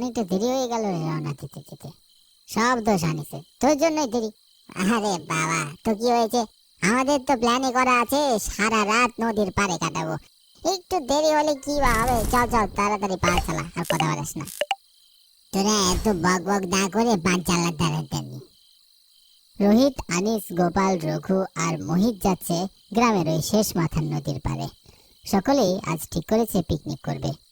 অনেকটা দেরি হয়ে গেল রওনা দিতে দিতে। সব দোষ আনিছে। তোর জন্যই দেরি। আরে বাবা, তো কি হয়েছে? আমাদের তো প্ল্যানে করা আছে, সারা রাত নদীর পাড়ে কাটাবো। একটু দেরি হলে কি বা হবে? চল চল, তাড়াতাড়ি পা চালা, আর কথা বলিস না। তোরা এত বক বক না করে পা চালা তাড়াতাড়ি রোহিত, আনিস, গোপাল, রঘু আর মোহিত যাচ্ছে গ্রামের ওই শেষ মাথার নদীর পাড়ে। সকলেই আজ ঠিক করেছে পিকনিক করবে।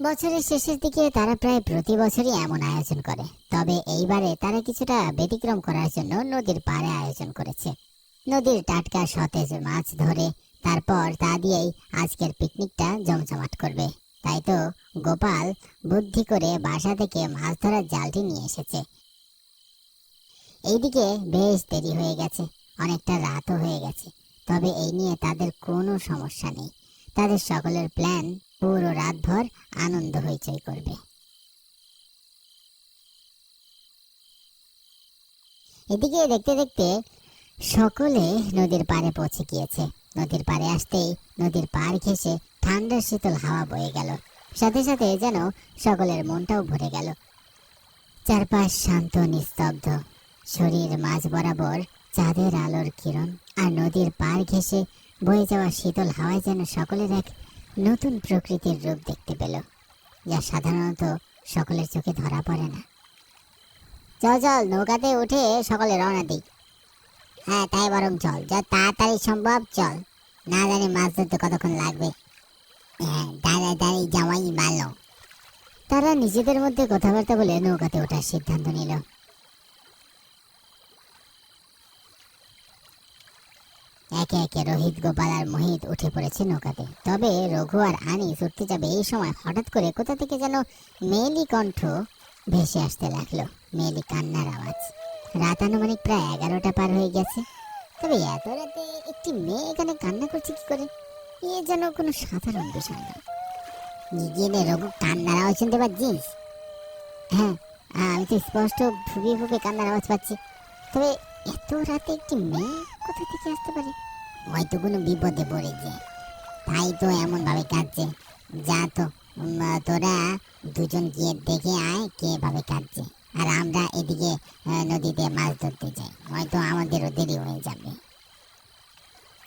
বছরের শেষের দিকে তারা প্রায় প্রতি বছরই এমন আয়োজন করে। তবে এইবারে তারা কিছুটা ব্যতিক্রম করার জন্য নদীর পাড়ে আয়োজন করেছে। নদীর টাটকা সতেজ মাছ ধরে তারপর তা দিয়েই আজকের পিকনিকটা জমজমাট করবে। তাই তো গোপাল বুদ্ধি করে বাসা থেকে মাছ ধরার জালটি নিয়ে এসেছে। এইদিকে বেশ দেরি হয়ে গেছে, অনেকটা রাতও হয়ে গেছে। তবে এই নিয়ে তাদের কোনো সমস্যা নেই। তাদের সকলের প্ল্যান পুরো রাতভর আনন্দ হইচই করবে। এদিকে দেখতে দেখতে সকলে নদীর পাড়ে পৌঁছে গিয়েছে। নদীর পাড়ে আসতেই নদীর পাড় ঘেঁষে ঠান্ডা শীতল হাওয়া বয়ে গেল। সাথে সাথে যেন সকলের মনটাও ভরে গেল। চারপাশ শান্ত, নিস্তব্ধ। শরীর মাঝ বরাবর চাঁদের আলোর কিরণ আর নদীর পাড় ঘেঁষে বয়ে যাওয়া শীতল হাওয়ায় যেন সকলের এক নতুন প্রকৃতির রূপ দেখতে পেল, যা সাধারণত সকলের চোখে ধরা পড়ে না। চল চল, নৌকাতে উঠে সকলে রওনা দিই হ্যাঁ তাই বরং চল, যা তাড়াতাড়ি সম্ভব চল। না জানি মাছ ধরতে কতক্ষণ লাগবে। হ্যাঁ তাড়াতাড়ি যাওয়াই ভালো তারা নিজেদের মধ্যে কথাবার্তা বলে নৌকাতে ওঠার সিদ্ধান্ত নিল। একে একে রোহিত, গোপাল আর মোহিত উঠে পড়েছে নৌকাতে। তবে রঘু আর আনিস উঠতে যাবে এই সময় হঠাৎ করে কোথা থেকে যেন মেয়েলি কণ্ঠ ভেসে আসতে লাগল। মেয়েলি কান্নার আওয়াজ। রাত আনুমানিক প্রায় এগারোটা পার হয়ে গেছে। তবে এত রাতে একটি মেয়ে এখানে কান্না করছে কি করে? এ যেন কোনো সাধারণ বিষয় না। নিজে রঘু কান্নার আওয়াজ শুনতে পাচ্ছিস? হ্যাঁ আমি তো স্পষ্ট ফুপিয়ে ফুপিয়ে কান্নার আওয়াজ পাচ্ছি। তবে এত রাতে একটি মেয়ে কোথা থেকে আসতে পারে? হয়তো কোনো বিপদে পড়েছে। তাই তো এমনভাবে কাঁদছে। যা তো তোরা দুজন গিয়ে দেখে আয় কে ভাবে কাঁদছে। আর আমরা এদিকে নদীতে মাছ ধরতে যাই। হয়তো আমাদেরও দেরি হয়ে যাবে।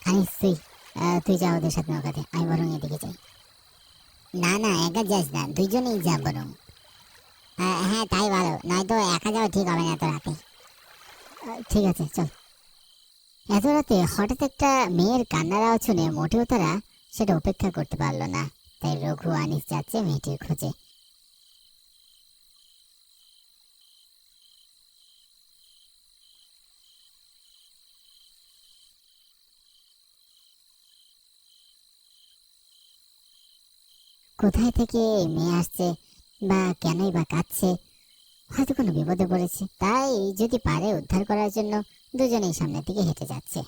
আনিস তুই তুই যা ওদের সাথে নৌকাতে, আমি বরং এদিকে যাই। না না, একা যাস না দুজনেই যা বরং। হ্যাঁ তাই ভালো। নয়তো একা যাওয়া ঠিক হবে না এত রাতে ঠিক আছে, চল। এত রাতে হঠাৎ একটা মেয়ের কান্নার আওয়াজ শুনে মোটেও তারা সেটা উপেক্ষা করতে পারল না। তাই রঘু আনিস যাচ্ছে মেয়েটির খোঁজে। কোথায় থেকে মেয়ে আসছে বা কেনই বা কাঁদছে, হয়তো কোনো বিপদে পড়েছে। তাই যদি পারে উদ্ধার করার জন্য দুজনেই সামনের দিকে হেঁটে যাচ্ছে।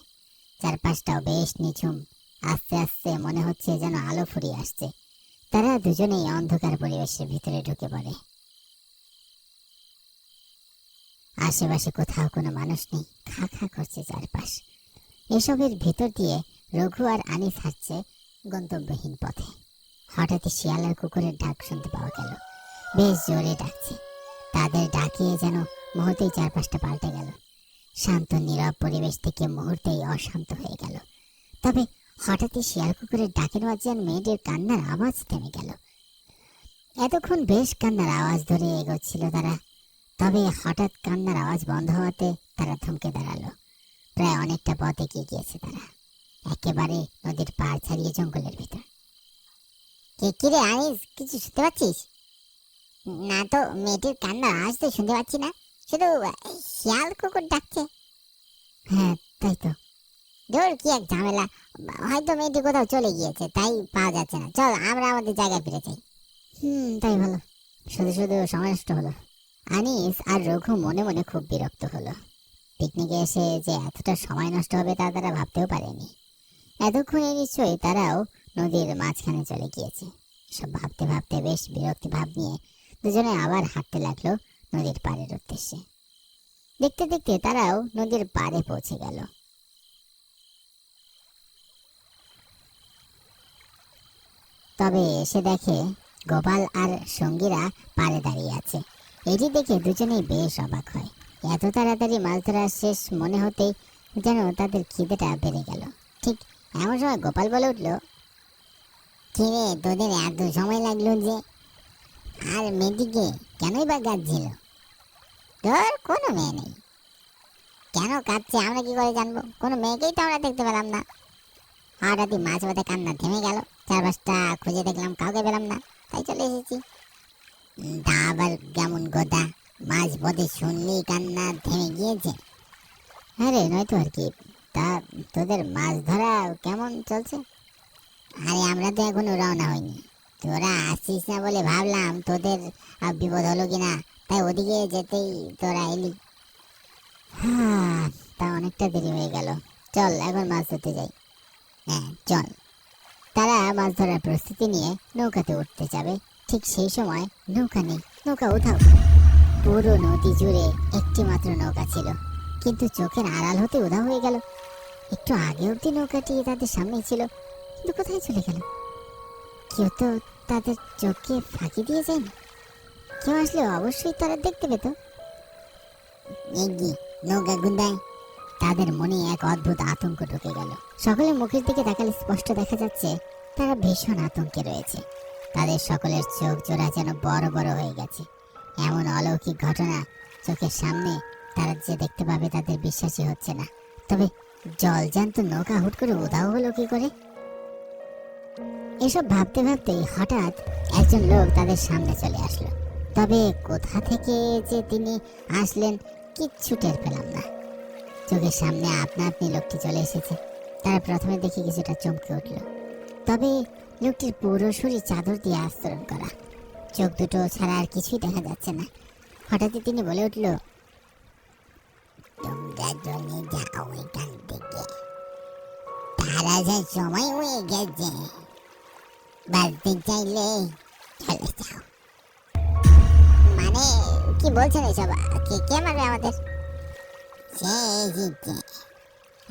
চারপাশটাও বেশ নিঝুম। আস্তে আস্তে মনে হচ্ছে যেন আলো ফুরিয়ে আসছে। তারা দুজনেই অন্ধকার পরিবেশের ভিতরে ঢুকে পড়ে। আশেপাশে কোথাও কোনো মানুষ নেই। খা খা করছে চারপাশ। এসবের ভিতর দিয়ে রঘু আর আনিস হাঁটছে গন্তব্যহীন পথে। হঠাৎই শিয়াল আর কুকুরের ডাক শুনতে পাওয়া গেল। বেশ জোরে ডাকছে। তাদের ডাকিয়ে যেন মুহূর্তেই চারপাশটা পাল্টে গেল। শান্ত, নীরব পরিবেশ থেকে মুহূর্তেই অশান্ত হয়ে গেল। তবে হঠাৎই শিয়াল কুকুরের ডাকের যেন মেয়েটির কান্নার আওয়াজ থেমে গেল। এতক্ষণ বেশ কান্নার আওয়াজ ধরে এগোচ্ছিল তারা। তবে হঠাৎ কান্নার আওয়াজ বন্ধ হওয়াতে তারা থমকে দাঁড়াল। প্রায় অনেকটা পথ এগিয়ে গিয়েছে তারা। একেবারে নদীর পাড় ছাড়িয়ে জঙ্গলের ভিতর। কে কিরে আনিস? কিছু শুনতে পাচ্ছিস? না তো, মেয়েটির কান্নার আওয়াজ তো শুনতে পাচ্ছি না। শুধু শিয়াল কুকুর ডাকছে। হ্যাঁ তাই তো। ধর, কি এক ঝামেলা। হয়তো মেয়েটি কোথাও চলে গিয়েছে, তাই পাওয়া যাচ্ছে না। চল, আমরা আমাদের জায়গায় ফিরে যাই। হুম, তাই ভালো। শুধু শুধু সময় নষ্ট হলো। আনিস আর রঘু মনে মনে খুব বিরক্ত হলো। পিকনিকে এসে যে এতটা সময় নষ্ট হবে তা তারা ভাবতেও পারেনি। এতক্ষণে নিশ্চয়ই তারাও নদীর মাঝখানে চলে গিয়েছে। সব ভাবতে ভাবতে বেশ বিরক্তি ভাব নিয়ে দুজনে আবার হাঁটতে লাগল। নদীর পাড়ের উদ্দেশ্যে দেখতে দেখতে তারাও নদীর পাড়ে পৌঁছে গেল। তবে এসে দেখে গোপাল আর সঙ্গীরা পাড়ে দাঁড়িয়ে আছে। এটি দেখে দুজনেই বেশ অবাক হয়। এত তাড়াতাড়ি মাছ ধরা শেষ মনে হতেই যেন তাদের খিদেটা বেড়ে গেল। ঠিক এমন সময় গোপাল বলে উঠল, কিরে, তোদের এত সময় লাগল যে আর মেয়েটিকে কেনই বা কাঁদছিল তোর কোনো মেয়ে নেই। কেন কাঁদছে? আমরা কি করে জানব? কোনো মেয়েকেই তো আমরা দেখতে পেলাম না। হঠাৎই মাছ বাদে কান্না থেমে গেল। চারপাশটা খুঁজে দেখলাম, কাউকে পেলাম না। তাই চলে এসেছি। তা আবার কেমন গোদা। মাছ পথে শুনলি কান্না থেমে গিয়েছে। আরে, নয়তো আর কি। তা তোদের মাছ ধরা কেমন চলছে? আরে, আমরা তো এখনও রওনা হইনি। তোরা আসছিস না বলে ভাবলাম তোদের বিপদ হলো কিনা। তাই ওদিকে যেতেই তোরা এলি। হ্যাঁ তা অনেকটা দেরি হয়ে গেল। চল এখন মাছ ধরতে যাই। হ্যাঁ চল। তারা মাছ ধরার প্রস্তুতি নিয়ে নৌকাতে উঠতে যাবে। ঠিক সেই সময় নৌকা নেই। নৌকা উঠাও পুরো নদী জুড়ে একটি মাত্র নৌকা ছিল। কিন্তু চোখের আড়াল হতে উধাও হয়ে গেল। একটু আগে অব্দি নৌকাটি তাদের সামনেই ছিল। কিন্তু কোথায় চলে গেল? কেউ তো তাদের চোখকে ফাঁকি দিয়ে যায় কেউ আসলে অবশ্যই তারা দেখতে পেত। নৌকা গুন্দায় তাদের মনে এক অদ্ভুত আতঙ্ক ঢুকে গেল। সকলের মুখের দিকে তাকালে স্পষ্ট দেখা যাচ্ছে, তারা ভীষণ আতঙ্কে রয়েছে। তাদের সকলের চোখ জোড়া যেন বড় বড় হয়ে গেছে। এমন অলৌকিক ঘটনা চোখের সামনে তারা যে দেখতে পাবে তাদের বিশ্বাসই হচ্ছে না। তবে জল জলজান্ত নৌকা হুট করে উধাও হলো কি করে? এসব ভাবতে ভাবতেই হঠাৎ একজন লোক তাদের সামনে চলে আসলো। তবে কোথা থেকে যে তিনি আসলেন কিচ্ছু টের পেলাম না। চোখের সামনে আপনা আপনি লোকটি চলে এসেছে। তারা প্রথমে দেখে কিছুটা চমকে উঠল। তবে লোকটির পুরো শরীর চাদর দিয়ে আস্তরণ করা। চোখ দুটো ছাড়া আর কিছুই দেখা যাচ্ছে না। হঠাৎই তিনি বলে উঠল, তোমরা চলে যাও এখান থেকে। তারা যে সময় হয়ে গেছে। বাঁচতে চাইলে মানে কি বলছেন এসব? কে কে মারবে আমাদের? সে এসেছে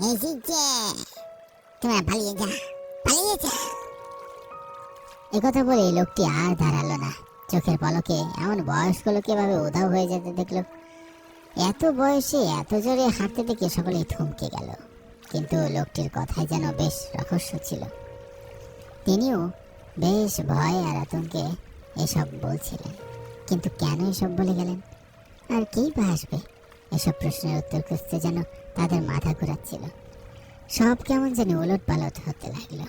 এসেছে তোমরা পালিয়ে যা পালিয়ে যা একথা বলে লোকটি আর দাঁড়াল না। চোখের পলকে এমন বয়স্ক লোক এভাবে উধাও হয়ে যেতে দেখল। এত বয়সে, এত জোরে হাঁটতে দেখে সকলেই থমকে গেল। কিন্তু লোকটির কথায় যেন বেশ রহস্য ছিল। তিনিও বেশ ভয় আর আতঙ্কে এসব বলছিলেন। কিন্তু কেন এসব বলে গেলেন? আর কেই বা আসবে? এসব প্রশ্নের উত্তর খুঁজতে যেন তাদের মাথা ঘোরাচ্ছিল। সব কেমন যেন ওলট পালট হতে লাগল।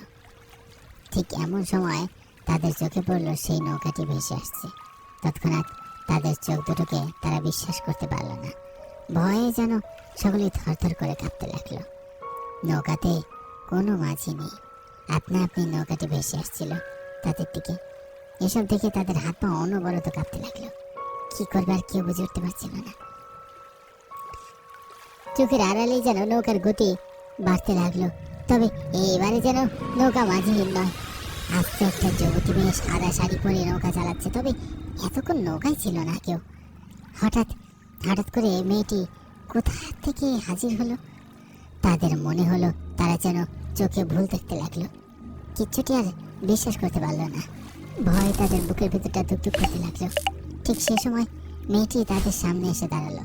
ঠিক এমন সময় তাদের চোখে পড়ল সেই নৌকাটি ভেসে আসছে। তৎক্ষণাৎ তাদের চোখ দুটোকে তারা বিশ্বাস করতে পারল না। ভয়ে যেন সকলে থরথর করে কাঁপতে লাগল। নৌকাতে কোনো মাঝি নেই। আপনা আপনি নৌকাটি ভেসে আসছিল। তাদের দিকে। এসব দেখে তাদের হাত পা অনবরত কাঁপতে লাগল। কি করবে আর কেউ বুঝে উঠতে পারছিল না। চোখের আড়ালে যেন নৌকার গতি বাড়তে লাগল। তবে এবারে যেন নৌকা মাঝিহীন নয়। আস্তে একটা যুবতী মেয়ে সাদা শাড়ি পরে নৌকা চালাচ্ছে, তবে এতক্ষণ নৌকায় ছিল না কেউ। হঠাৎ হঠাৎ করে মেয়েটি কোথা থেকে হাজির হলো? তাদের মনে হলো তারা যেন চোখে ভুল দেখতে লাগল। কিচ্ছুটি আর বিশ্বাস করতে পারল না। ভয় তাদের বুকের ভিতরটা ধুকধুক করতে লাগল। ঠিক সে সময় মেয়েটি তাদের সামনে এসে দাঁড়াল।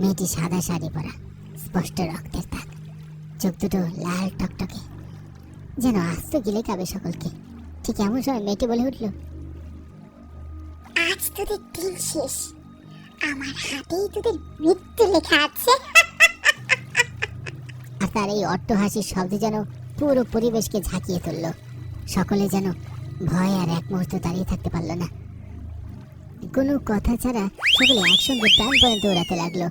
মেয়েটি সাদা শাড়ি পরা, স্পষ্ট রক্তের দাগ, চোখ দুটো লাল টকটকে। যেন আস্ত গিলে খাবে সকলকে। ঠিক এমন সময় মেয়েটি বলে উঠল, আজ তোদের দিন শেষ। আমার হাতেই তোদের মৃত্যু লেখা আছে। আর তার এই অট্ট হাসির শব্দ যেন পুরো পরিবেশকে ঝাঁকিয়ে তুলল। সকলে যেন ভয় আর এক মুহূর্ত দাঁড়িয়ে থাকতে পারল না। কোনো কথা ছাড়া সকলে একসঙ্গে প্রাণ পর্যন্ত উড়াতে লাগল।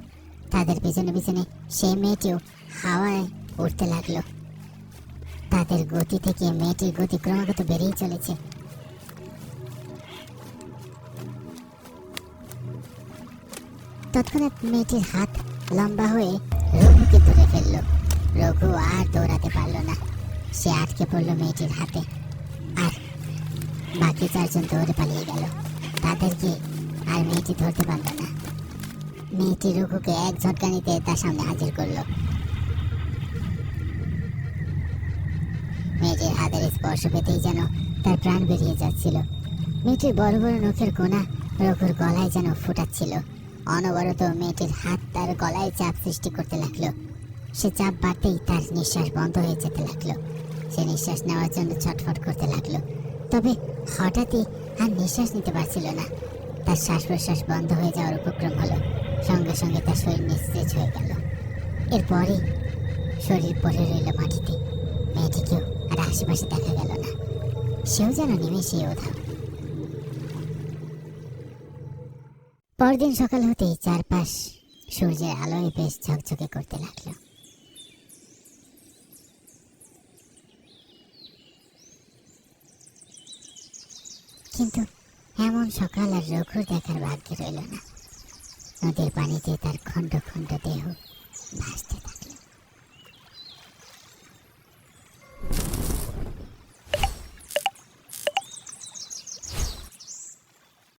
তাদের পেছনে পেছনে সেই মেয়েটিও হাওয়ায় উঠতে লাগল। তাদের গতি থেকে মেয়েটির গতি ক্রমাগত বেড়েই চলেছে। তৎক্ষণাৎ মেয়েটির হাত লম্বা হয়ে রঘুকে ধরে ফেলল। রঘু আর দৌড়াতে পারল না। সে আটকে পড়ল মেয়েটির হাতে। আর বাকি চারজন দৌড়ে পালিয়ে গেল। তাদেরকে আর মেয়েটি ধরতে পারল না। মেয়েটি রঘুকে এক ঝটকানিতে তার সামনে হাজির করল। মেয়েটির হাতের স্পর্শ পেতেই যেন তার প্রাণ বেরিয়ে যাচ্ছিল। মেয়েটির বড় বড় নখের কোনা রঘুর গলায় যেন ফুটাচ্ছিল। অনবরত মেয়েটির হাত তার গলায় চাপ সৃষ্টি করতে লাগল। সে চাপ বাড়তেই তার নিঃশ্বাস বন্ধ হয়ে যেতে লাগল। সে নিঃশ্বাস নেওয়ার জন্য ছটফট করতে লাগল। তবে হঠাৎই আর নিঃশ্বাস নিতে পারছিল না। তার শ্বাস প্রশ্বাস বন্ধ হয়ে যাওয়ার উপক্রম হলো। সঙ্গে সঙ্গে তার শরীর নিস্তেজ হয়ে গেল। এরপরেই শরীর পড়ে রইল মাটিতে। মেয়েটিকেও আর আশেপাশে দেখা গেল না। সেও যেন নিমেষেই ওধাও পরদিন সকাল হতেই চারপাশ সূর্যের আলোয় বেশ ঝকঝকে করতে লাগল। কিন্তু এমন সকাল আর রঘুর দেখার ভাগ্যে রইল না। নদীর পানিতে তার খণ্ড খণ্ড দেহ ভাসতে